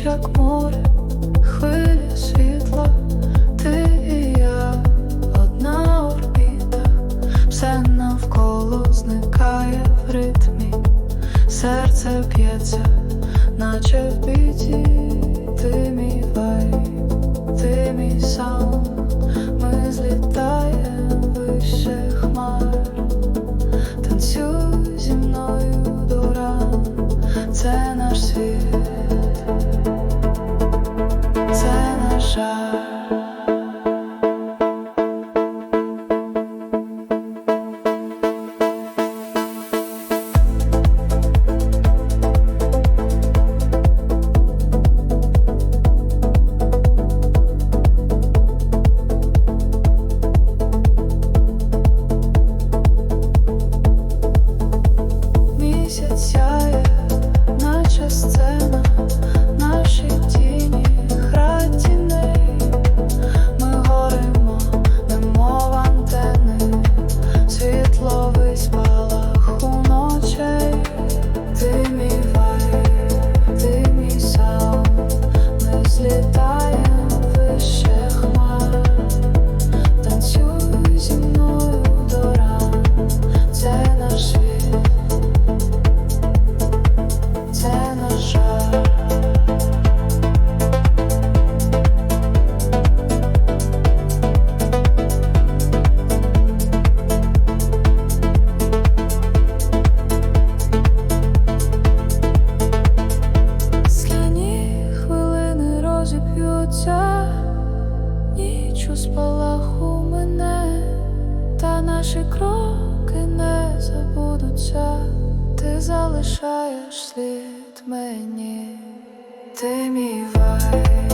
ніч, як море, хвилі світла, ти і я, одна орбіта, все навколо зникає в ритмі, серце б'ється, наче в біді. наші кроки не забудуться, ти залишаєш слід мені, ти мій вай.